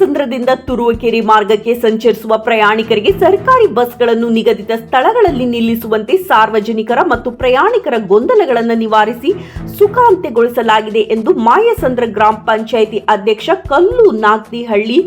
ಮಾಯಸಂದ್ರದಿಂದ ತುರುವಕೆರೆ ಮಾರ್ಗಕ್ಕೆ ಸಂಚರಿಸುವ ಪ್ರಯಾಣಿಕರಿಗೆ ಸರ್ಕಾರಿ ಬಸ್ಗಳನ್ನು ನಿಗದಿತ ಸ್ಥಳಗಳಲ್ಲಿ ನಿಲ್ಲಿಸುವಂತೆ ಸಾರ್ವಜನಿಕರ ಮತ್ತು ಪ್ರಯಾಣಿಕರ ಗೊಂದಲಗಳನ್ನು ನಿವಾರಿಸಿ ಸುಖಾಂತ್ಯಗೊಳಿಸಲಾಗಿದೆ ಎಂದು ಮಾಯಸಂದ್ರ ಗ್ರಾಮ ಪಂಚಾಯಿತಿ ಅಧ್ಯಕ್ಷ ಕಲ್ಲು ನಾಗ್ದಿಹಳ್ಳಿ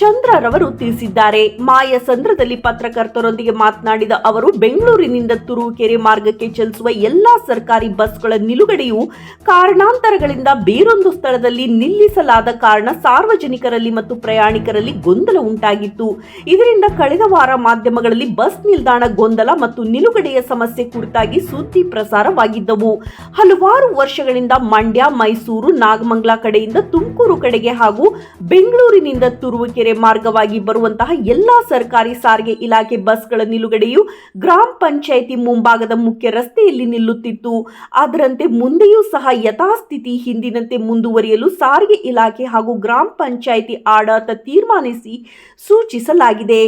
ಚಂದ್ರರವರು ತಿಳಿಸಿದ್ದಾರೆ. ಮಾಯಸಂದ್ರದಲ್ಲಿ ಪತ್ರಕರ್ತರೊಂದಿಗೆ ಮಾತನಾಡಿದ ಅವರು, ಬೆಂಗಳೂರಿನಿಂದ ತುರುವಕೆರೆ ಮಾರ್ಗಕ್ಕೆ ಚಲಿಸುವ ಎಲ್ಲಾ ಸರ್ಕಾರಿ ಬಸ್ಗಳ ನಿಲುಗಡೆಯು ಕಾರಣಾಂತರಗಳಿಂದ ಬೇರೊಂದು ಸ್ಥಳದಲ್ಲಿ ನಿಲ್ಲಿಸಲಾದ ಕಾರಣ ಸಾರ್ವಜನಿಕರಲ್ಲಿ ಮತ್ತು ಪ್ರಯಾಣಿಕರಲ್ಲಿ ಗೊಂದಲ ಉಂಟಾಗಿತ್ತು. ಇದರಿಂದ ಕಳೆದ ವಾರ ಮಾಧ್ಯಮಗಳಲ್ಲಿ ಬಸ್ ನಿಲ್ದಾಣ ಗೊಂದಲ ಮತ್ತು ನಿಲುಗಡೆಯ ಸಮಸ್ಯೆ ಕುರಿತಾಗಿ ಸುದ್ದಿ ಪ್ರಸಾರವಾಗಿದ್ದವು. ಹಲವಾರು ವರ್ಷಗಳಿಂದ ಮಂಡ್ಯ, ಮೈಸೂರು, ನಾಗಮಂಗಲ ಕಡೆಯಿಂದ ತುಮಕೂರು ಕಡೆಗೆ ಹಾಗೂ ಬೆಂಗಳೂರಿನಿಂದ ತುರುವಕೆರೆ ಮಾರ್ಗವಾಗಿ ಬರುವಂತಹ ಎಲ್ಲಾ ಸರ್ಕಾರಿ ಸಾರಿಗೆ ಇಲಾಖೆ ಬಸ್ಗಳ ನಿಲುಗಡೆಯು ಗ್ರಾಮ ಪಂಚಾಯಿತಿ ಮುಂಭಾಗದ ಮುಖ್ಯ ರಸ್ತೆಯಲ್ಲಿ ನಿಲ್ಲುತ್ತಿತ್ತು. ಅದರಂತೆ ಮುಂದೆಯೂ ಸಹ ಯಥಾಸ್ಥಿತಿ ಹಿಂದಿನಂತೆ ಮುಂದುವರಿಯಲು ಸಾರಿಗೆ ಇಲಾಖೆ ಹಾಗೂ ಗ್ರಾಮ ಪಂಚಾಯಿತಿ ಆಡಳಿತ ತೀರ್ಮಾನಿಸಿ ಸೂಚಿಸಲಾಗಿದೆ.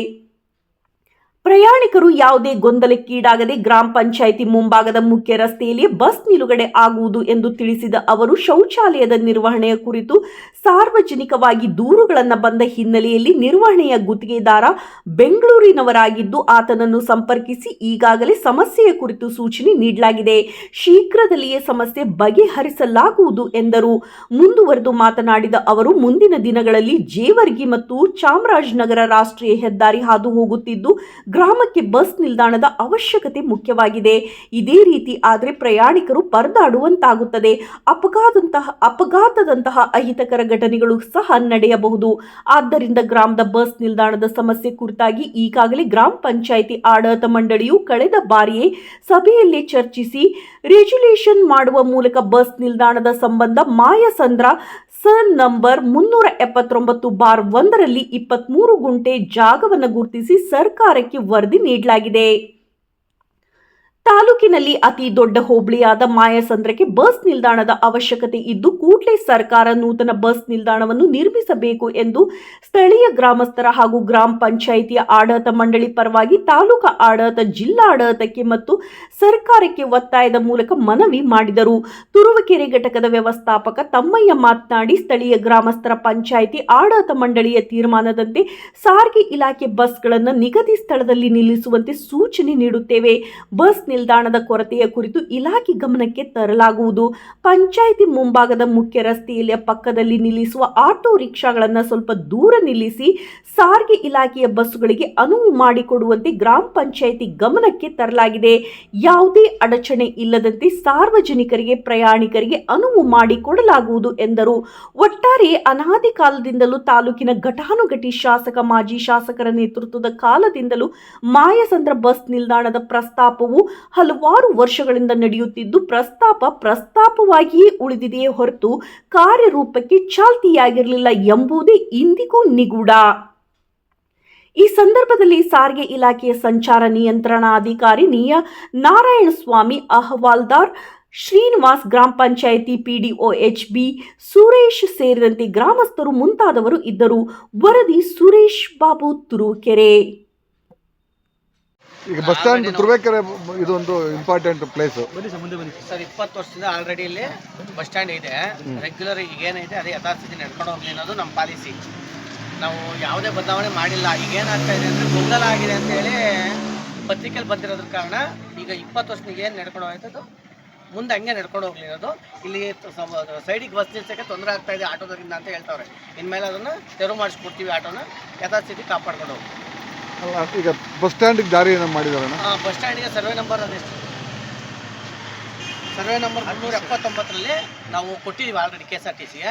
ಪ್ರಯಾಣಿಕರು ಯಾವುದೇ ಗೊಂದಲಕ್ಕೀಡಾಗದೆ ಗ್ರಾಮ ಪಂಚಾಯಿತಿ ಮುಂಭಾಗದ ಮುಖ್ಯ ರಸ್ತೆಯಲ್ಲಿ ಬಸ್ ನಿಲುಗಡೆ ಆಗುವುದು ಎಂದು ತಿಳಿಸಿದ ಅವರು, ಶೌಚಾಲಯದ ನಿರ್ವಹಣೆಯ ಕುರಿತು ಸಾರ್ವಜನಿಕವಾಗಿ ದೂರುಗಳನ್ನು ಬಂದ ಹಿನ್ನೆಲೆಯಲ್ಲಿ ನಿರ್ವಹಣೆಯ ಗುತ್ತಿಗೆದಾರ ಬೆಂಗಳೂರಿನವರಾಗಿದ್ದು, ಆತನನ್ನು ಸಂಪರ್ಕಿಸಿ ಈಗಾಗಲೇ ಸಮಸ್ಯೆಯ ಕುರಿತು ಸೂಚನೆ ನೀಡಲಾಗಿದೆ. ಶೀಘ್ರದಲ್ಲಿಯೇ ಸಮಸ್ಯೆ ಬಗೆಹರಿಸಲಾಗುವುದು ಎಂದರು. ಮುಂದುವರೆದು ಮಾತನಾಡಿದ ಅವರು, ಮುಂದಿನ ದಿನಗಳಲ್ಲಿ ಜೇವರ್ಗಿ ಮತ್ತು ಚಾಮರಾಜನಗರ ರಾಷ್ಟ್ರೀಯ ಹೆದ್ದಾರಿ ಹಾದು ಹೋಗುತ್ತಿದ್ದು ಗ್ರಾಮಕ್ಕೆ ಬಸ್ ನಿಲ್ದಾಣದ ಅವಶ್ಯಕತೆ ಮುಖ್ಯವಾಗಿದೆ. ಇದೇ ರೀತಿ ಆದರೆ ಪ್ರಯಾಣಿಕರು ಪರದಾಡುವಂತಾಗುತ್ತದೆ. ಅಪಘಾತದಂತಹ ಅಪಘಾತದಂತಹ ಅಹಿತಕರ ಘಟನೆಗಳು ಸಹ ನಡೆಯಬಹುದು. ಆದ್ದರಿಂದ ಗ್ರಾಮದ ಬಸ್ ನಿಲ್ದಾಣದ ಸಮಸ್ಯೆ ಕುರಿತಾಗಿ ಈಗಾಗಲೇ ಗ್ರಾಮ ಪಂಚಾಯಿತಿ ಆಡಳಿತ ಮಂಡಳಿಯು ಕಳೆದ ಬಾರಿಯೇ ಸಭೆಯಲ್ಲಿ ಚರ್ಚಿಸಿ, ರೆಜುಲೇಷನ್ ಮಾಡುವ ಮೂಲಕ ಬಸ್ ನಿಲ್ದಾಣದ ಸಂಬಂಧ ಮಾಯಸಂದ್ರ ಸರ್ ನಂಬರ್ ಮುನ್ನೂರ ಎಪ್ಪತ್ತೊಂಬತ್ತು ಬಾರ್ ಒಂದರಲ್ಲಿ ಇಪ್ಪತ್ಮೂರು ಗುಂಟೆ ಜಾಗವನ್ನು ಗುರುತಿಸಿ ಸರ್ಕಾರಕ್ಕೆ ವರದಿ ನೀಡಲಾಗಿದೆ. ತಾಲೂಕಿನಲ್ಲಿ ಅತಿ ದೊಡ್ಡ ಹೋಬಳಿಯಾದ ಮಾಯಸಂದ್ರಕ್ಕೆ ಬಸ್ ನಿಲ್ದಾಣದ ಅವಶ್ಯಕತೆ ಇದ್ದು ಕೂಡಲೇ ಸರ್ಕಾರ ನೂತನ ಬಸ್ ನಿಲ್ದಾಣವನ್ನು ನಿರ್ಮಿಸಬೇಕು ಎಂದು ಸ್ಥಳೀಯ ಗ್ರಾಮಸ್ಥರ ಹಾಗೂ ಗ್ರಾಮ ಪಂಚಾಯಿತಿಯ ಆಡಳಿತ ಮಂಡಳಿ ಪರವಾಗಿ ತಾಲೂಕಾ ಆಡಳಿತ ಜಿಲ್ಲಾಡಳಿತಕ್ಕೆ ಮತ್ತು ಸರ್ಕಾರಕ್ಕೆ ಒತ್ತಾಯದ ಮೂಲಕ ಮನವಿ ಮಾಡಿದರು. ತುರುವಕೆರೆ ಘಟಕದ ವ್ಯವಸ್ಥಾಪಕ ತಮ್ಮಯ್ಯ ಮಾತನಾಡಿ, ಸ್ಥಳೀಯ ಗ್ರಾಮಸ್ಥರ ಪಂಚಾಯಿತಿ ಆಡಳಿತ ಮಂಡಳಿಯ ತೀರ್ಮಾನದಂತೆ ಸಾರಿಗೆ ಇಲಾಖೆ ಬಸ್ಗಳನ್ನು ನಿಗದಿ ಸ್ಥಳದಲ್ಲಿ ನಿಲ್ಲಿಸುವಂತೆ ಸೂಚನೆ ನೀಡುತ್ತೇವೆ. ಬಸ್ ನಿಲ್ದಾಣದ ಕೊರತೆಯ ಕುರಿತು ಇಲಾಖೆ ಗಮನಕ್ಕೆ ತರಲಾಗುವುದು. ಪಂಚಾಯಿತಿ ಮುಂಭಾಗದ ಮುಖ್ಯ ರಸ್ತೆಯಲ್ಲಿ ಪಕ್ಕದಲ್ಲಿ ನಿಲ್ಲಿಸುವ ಆಟೋ ರಿಕ್ಷಾಗಳನ್ನು ಸ್ವಲ್ಪ ದೂರ ನಿಲ್ಲಿಸಿ ಸಾರಿಗೆ ಇಲಾಖೆಯ ಬಸ್ಸುಗಳಿಗೆ ಅನುವು ಮಾಡಿಕೊಡುವಂತೆ ಗ್ರಾಮ ಪಂಚಾಯಿತಿ ಗಮನಕ್ಕೆ ತರಲಾಗಿದೆ. ಯಾವುದೇ ಅಡಚಣೆ ಇಲ್ಲದಂತೆ ಸಾರ್ವಜನಿಕರಿಗೆ, ಪ್ರಯಾಣಿಕರಿಗೆ ಅನುವು ಮಾಡಿಕೊಡಲಾಗುವುದು ಎಂದರು. ಒಟ್ಟಾರೆ ಅನಾದಿ ಕಾಲದಿಂದಲೂ ತಾಲೂಕಿನ ಘಟಾನುಘಟಿ ಶಾಸಕ, ಮಾಜಿ ಶಾಸಕರ ನೇತೃತ್ವದ ಕಾಲದಿಂದಲೂ ಮಾಯಸಂದ್ರ ಬಸ್ ನಿಲ್ದಾಣದ ಪ್ರಸ್ತಾಪವು ಹಲವಾರು ವರ್ಷಗಳಿಂದ ನಡೆಯುತ್ತಿದ್ದು ಪ್ರಸ್ತಾಪ ಪ್ರಸ್ತಾಪವಾಗಿಯೇ ಉಳಿದಿದೆಯೇ ಹೊರತು ಕಾರ್ಯರೂಪಕ್ಕೆ ಚಾಲ್ತಿಯಾಗಿರಲಿಲ್ಲ ಎಂಬುದೇ ಇಂದಿಗೂ ನಿಗೂಢ. ಈ ಸಂದರ್ಭದಲ್ಲಿ ಸಾರಿಗೆ ಇಲಾಖೆಯ ಸಂಚಾರ ನಿಯಂತ್ರಣಾಧಿಕಾರಿ ನಿಯ ನಾರಾಯಣಸ್ವಾಮಿ, ಅಹವಾಲ್ದಾರ್ ಶ್ರೀನಿವಾಸ್, ಗ್ರಾಮ panchayat PDO H B Suresh ಸೇರಿದಂತೆ ಗ್ರಾಮಸ್ಥರು ಮುಂತಾದವರು ಇದ್ದರು. ವರದಿ ಸುರೇಶ್ ಬಾಬು ತುರುಕೆರೆ. ಈಗ ಬಸ್ ಸ್ಟ್ಯಾಂಡ್ ತುರ್ಬೇಕಾದ್ರೆ ಇದೊಂದು ಇಂಪಾರ್ಟೆಂಟ್ ಪ್ಲೇಸು ಸರ್ ಇಪ್ಪತ್ತು ವರ್ಷದಿಂದ ಆಲ್ರೆಡಿ ಇಲ್ಲಿ ಬಸ್ ಸ್ಟ್ಯಾಂಡ್ ಇದೆ. ರೆಗ್ಯುಲರ್ ಈಗ ಏನೈತೆ ಅದೇ ಯಥಾಸ್ಥಿತಿ ನಡ್ಕೊಂಡು ಹೋಗ್ಲಿ ಅನ್ನೋದು ನಮ್ಮ ಪಾಲಿಸಿ ನಾವು ಯಾವುದೇ ಬದಲಾವಣೆ ಮಾಡಿಲ್ಲ. ಈಗ ಏನಾಗ್ತಾ ಇದೆ ಅಂದರೆ ಗೊಂದಲ ಆಗಿದೆ ಅಂತೇಳಿ ಪತ್ರಿಕೆಯಲ್ಲಿ ಬಂದಿರೋದ್ರ ಕಾರಣ ಈಗ ಇಪ್ಪತ್ತು ವರ್ಷದಿಂದ ಏನು ನಡ್ಕೊಂಡು ಹೋಗ್ತದ್ದು ಮುಂದೆ ಹಂಗೆ ನಡ್ಕೊಂಡು ಹೋಗ್ಲಿ ಅನ್ನೋದು. ಇಲ್ಲಿ ಸೈಡಿಗೆ ಬಸ್ ನಿಲ್ಸೋಕ್ಕೆ ತೊಂದರೆ ಆಗ್ತಾ ಇದೆ ಆಟೋದರಿಂದ ಅಂತ ಹೇಳ್ತಾವ್ರೆ. ಇನ್ಮೇಲೆ ಅದನ್ನು ತೆರವು ಮಾಡಿಸ್ಕೊಡ್ತೀವಿ ಆಟೋನ. ಯಥಾಸ್ಥಿತಿ ಕಾಪಾಡ್ಕೊಂಡು ಹೋಗಿ ಅಲ್ಲ, ಈಗ ಬಸ್ ಸ್ಟ್ಯಾಂಡಿಗೆ ದಾರಿ ಏನೋ ಮಾಡಿದಾರಣ ಬಸ್ ಸ್ಟ್ಯಾಂಡಿಗೆ ಸರ್ವೆ ನಂಬರ್ ಅದೆಷ್ಟು ಸರ್ವೆ ನಂಬರ್ ಮುನ್ನೂರ ಎಪ್ಪತ್ತೊಂಬತ್ತರಲ್ಲಿ ನಾವು ಕೊಟ್ಟಿದ್ದೀವಿ already K S R T ಸಿಗೆ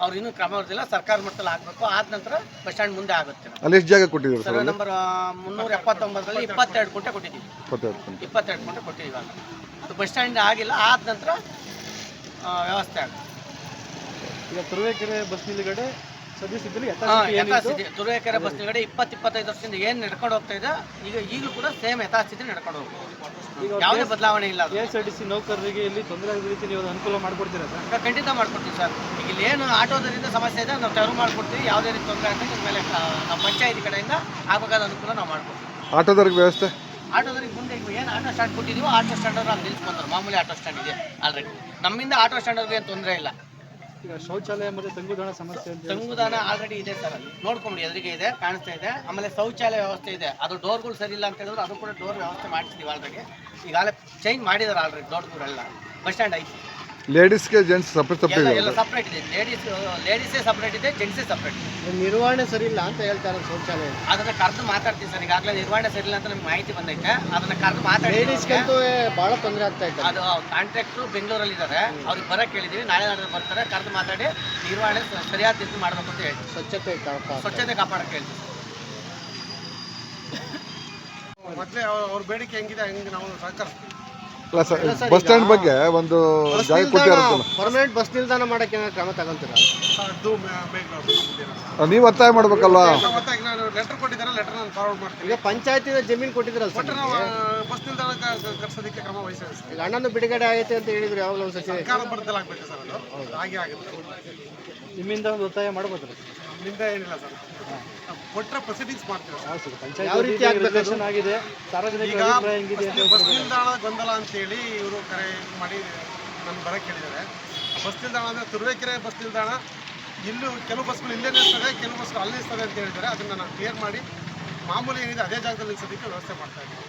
ಅವ್ರು ಇನ್ನೂ ಕ್ರಮ ಹೊರದಿಲ್ಲ ಸರ್ಕಾರ ಮಟ್ಟದಲ್ಲಿ ಆಗಬೇಕು. ಆದ ನಂತರ ಬಸ್ ಸ್ಟ್ಯಾಂಡ್ ಮುಂದೆ ಆಗುತ್ತೆ. ಅಲ್ಲಿ ಎಷ್ಟು ಜಾಗ ಕೊಟ್ಟಿದ್ದಾರೆ ಸರ್ ಸರ್ವೆ ಅಲ್ಲಿ ನಂಬರ್ ಮುನ್ನೂರ ಎಪ್ಪತ್ತೊಂಬತ್ತರಲ್ಲಿ ಇಪ್ಪತ್ತೆರಡು ಗುಂಟೆ ಕೊಟ್ಟಿದ್ದೀವಿ. ಇಪ್ಪತ್ತೆರಡು ಗಂಟೆ. ಇಪ್ಪತ್ತೆರಡು ಕೊಟ್ಟಿದ್ದೀವಿ ಅಂತ ಅದು ಬಸ್ ಸ್ಟ್ಯಾಂಡ್ ಆಗಿಲ್ಲ ಆದ ನಂತರ ಆ, ವ್ಯವಸ್ಥೆ ಆಗುತ್ತೆ. ಈಗ ತುರುವೇಕೆರೆ ಬಸ್ ನಿಲುಗಡೆ ಯಥಾಸ್ಥಿತಿ ತುರುವೇಕೆರೆ ಬಸ್ ನಿಲುಗಡೆ ಇಪ್ಪತ್ತು ಇಪ್ಪತ್ತೈದು ವರ್ಷದಿಂದ ಏನು ನಡ್ಕೊಂಡು ಹೋಗ್ತಾ ಇದೆ ಈಗ ಈಗಲೂ ಕೂಡ ಸೇಮ್ ಯಥಾಸ್ಥಿತಿ ನಡ್ಕೊಂಡು ಹೋಗ್ಬೋದು ಯಾವುದೇ ಬದಲಾವಣೆ ಇಲ್ಲ. K S R T C ನೌಕರರಿಗೆ ಇಲ್ಲಿ ತೊಂದರೆ ಆಗದ ರೀತಿ ನೀವು ಅನುಕೂಲ ಮಾಡಿಕೊಡ್ತೀರಾ ಸರ್? ಈಗ ಖಂಡಿತ ಮಾಡ್ಕೊಡ್ತೀವಿ ಸರ್. ಈಗ ಇಲ್ಲಿ ಏನು ಆಟೋದರಿಂದ ಸಮಸ್ಯೆ ಇದೆ ನಾವು ತೆರವು ಮಾಡ್ಕೊಡ್ತೀವಿ. ಯಾವುದೇ ರೀತಿ ತೊಂದರೆ ಆಗ್ತದೆ ನಿಮ್ಮ ಮೇಲೆ ನಮ್ಮ ಪಂಚಾಯತಿ ಕಡೆಯಿಂದ ಆಗಬೇಕಾದ ಅನುಕೂಲ ನಾವು ಮಾಡ್ಕೊಡ್ತೀವಿ. ಆಟೋದವ್ರಿಗೆ ವ್ಯವಸ್ಥೆ? ಆಟೋದವ್ರಿಗೆ ಮುಂದೆ ಈಗ ಏನು ಆಟೋ ಸ್ಟ್ಯಾಂಡ್ ಕೊಟ್ಟಿದ್ದೀವೋ ಆಟೋ ಸ್ಟ್ಯಾಂಡರ್ ಅಲ್ಲಿ ನಿಲ್ಸ್ಕೊಂಡ್ರು ಮಾಮೂಲಿ ಆಟೋ ಸ್ಟ್ಯಾಂಡ್ ಇದೆ ಆಲ್ರೆಡಿ. ನಮ್ಮಿಂದ ಆಟೋ ಸ್ಟ್ಯಾಂಡ್ ಅವ್ರಿಗೆ ಏನು ತೊಂದರೆ ಇಲ್ಲ. ಈಗ ಶೌಚಾಲಯ ಮತ್ತೆ ತಂಗುದಾಣ ಸಮಸ್ಯೆ ಅಂತ ತಂಗುದಾಣ ಆಲ್ರೆಡಿ ಇದೆ ಸರ್ ಅಲ್ಲಿ. ನೋಡ್ಕೊಂಬಿಡಿ, ಎದುರಿಗೆ ಇದೆ, ಕಾಣಿಸ್ತಾ ಇದೆ. ಆಮೇಲೆ ಶೌಚಾಲಯ ವ್ಯವಸ್ಥೆ ಇದೆ. ಅದು ಡೋರ್ಗಳು ಸರಿ ಇಲ್ಲ ಅಂತ ಹೇಳಿದ್ರು, ಅದು ಕೂಡ ಡೋರ್ ವ್ಯವಸ್ಥೆ ಮಾಡಿಸಿದೀವಿ ಆಲ್ರೆಡಿ ಈಗಾಗಲೇ ಚೇಂಜ್ ಮಾಡಿದಾರೆ ಆಲ್ರೆಡಿ ಡೋರ್ಗಳೆಲ್ಲ ಬಸ್ ಸ್ಟ್ಯಾಂಡ್ ಐತಿ. ಲೇಡೀಸ್ಗೆ ಜೆಂಟ್ಸ್ ಸಪ್ರೇಟ್ ಎಲ್ಲ ಸಪ್ರೇಟ್ ಎಲ್ಲ ಸಪ್ರೇಟ್ ಇದೆ. ಲೇಡೀಸ್ ಲೇಡೀಸೇ ಸಪ್ರೇಟ್ ಇದೆ ಜೆಂಟ್ಸೇ ಸಪ್ರೇಟ್ ಇದೆ. ನಿರ್ವಹಣೆ ಸರಿ ಇಲ್ಲ ಅಂತ ಹೇಳ್ತಾರೆ ಶೌಚಾಲಯ. ಅದನ್ನ ಕರೆದು ಮಾತಾಡ್ತೀವಿ ಸರ್. ಈಗಾಗಲೇ ನಿರ್ವಹಣೆ ಸರಿ ಇಲ್ಲ ಅಂತ ನಮ್ಗೆ ಮಾಹಿತಿ ಬಂದೈತೆ. ಅದನ್ನ ಕರೆದು ಮಾತಾಡಿ ಲೇಡೀಸ್ಗಂತೂ ಬಹಳ ತೊಂದರೆ ಆಗ್ತಾ ಇದೆ ಅದು ಕಾಂಟ್ರಾಕ್ಟ್ರು ಬೆಂಗಳೂರಲ್ಲಿ ಇದ್ದಾರೆ ಅವ್ರಿಗೆ ಬರಕ್ಕೆ ಹೇಳಿದೀವಿ. ನಾಳೆ ನಾಳೆ ಬರ್ತಾರೆ. ಕರೆದು ಮಾತಾಡಿ ನಿರ್ವಹಣೆ ಸ- ಸರಿಯಾದ ರೀತಿ ಮಾಡಬೇಕು ಅಂತ ಹೇಳ್ತೀವಿ. ಸ್ವಚ್ಛತೆ ಕಾಪಾಡ ಸ್ವಚ್ಛತೆ ಕಾಪಾಡಕ್ಕೆ ಹೇಳ್ತೀವಿ ಮೊದಲೇ ಅವ್ರ ಬೇಡಿಕೆ ಹೆಂಗಿದೆ ಹೆಂಗೆ ನಾವು ಸಹಕರಿಸ್ತೀವಿ? ಅಲ್ಲ ಸರ್ ಬಸ್ ಸ್ಟ್ಯಾಂಡ್ ಬಗ್ಗೆ ಒಂದು ಜಾಗ ಕೊಟ್ಟಿರೋದು ಪರ್ಮನೆಂಟ್ ಬಸ್ ನಿಲ್ದಾಣ ಮಾಡಕ್ಕೆ ಏನಾದ್ರು ಕ್ರಮ ತಗೊಂತೀರಾ ಅದು ಬೇಕು ನೀವು ಒತ್ತಾಯ ಮಾಡ್ಬೇಕಲ್ಲ ಮತ್ತೆ ಈಗ ನಾನು ಲೆಟರ್ ಕೊಟ್ಟಿದ್ದಾರೆ ಲೆಟರ್ ನಾನು ಫಾರ್ವರ್ಡ್ ಮಾಡ್ತೀನಿ. ಈಗ ಪಂಚಾಯತಿನ ಜಮೀನು ಕೊಟ್ಟಿದ್ರಲ್ಲ ಸರ್ ಬಸ್ ನಿಲ್ದಾಣ ಕರ್ಸೋದಕ್ಕೆ ಕ್ರಮ ವಹಿಸಿ ಈಗ ಅಣ್ಣನು ಬಿಡುಗಡೆ ಆಗೈತೆ ಅಂತ ಹೇಳಿದ್ರು ಯಾವಾಗಲೂ ಒಂದು ಬರದಲ್ಲಿ ಆಗ್ಬೇಕು ಸರ್ ಅದು. ಹಾಗೆ ಆಗುತ್ತೆ. ನಿಮ್ಮಿಂದ ಒಂದು ಒತ್ತಾಯ ಮಾಡ್ಬೋದ್ರಿ? ನಿಂದ ಏನಿಲ್ಲ ಸರ್. ಕೊಟ್ಟರೆ ಪ್ರೊಸೀಡಿಂಗ್ಸ್ ಮಾಡ್ತೀವಿ ಸರ್. ಯಾವ ರೀತಿ ಆಗ್ಬೇಕು ಅದು? ರಿಸರ್ವೇಶನ್ ಆಗಿದೆ ಸಾರ್ವಜನಿಕ ಈಗ ಅಭಿಪ್ರಾಯ ಹೆಂಗಿದೆ ಅಂತ ಬಸ್ ನಿಲ್ದಾಣ ಗೊಂದಲ ಅಂತೇಳಿ ಇವರು ಕರೆ ಮಾಡಿ ನನ್ನ ಬರಕ್ಕೆ ಹೇಳಿದ್ದಾರೆ. ಬಸ್ ನಿಲ್ದಾಣ ಅಂದ್ರೆ ತುರುವೇಕೆರೆ ಬಸ್ ನಿಲ್ದಾಣ ಇಲ್ಲೂ ಕೆಲವು ಬಸ್ಗಳು ಇಲ್ಲೇ ನಿಲ್ತದೆ ಕೆಲವು ಬಸ್ಗಳು ಅಲ್ಲಿ ಇರ್ತದೆ ಅಂತ ಹೇಳಿದ್ದಾರೆ. ಅದನ್ನ ನಾನು ಕ್ಲಿಯರ್ ಮಾಡಿ ಮಾಮೂಲಿ ಏನಿದೆ ಅದೇ ಜಾಗದಲ್ಲಿ ನಿಲ್ಸೋದಕ್ಕೆ ವ್ಯವಸ್ಥೆ ಮಾಡ್ತಾ ಇದ್ದೀವಿ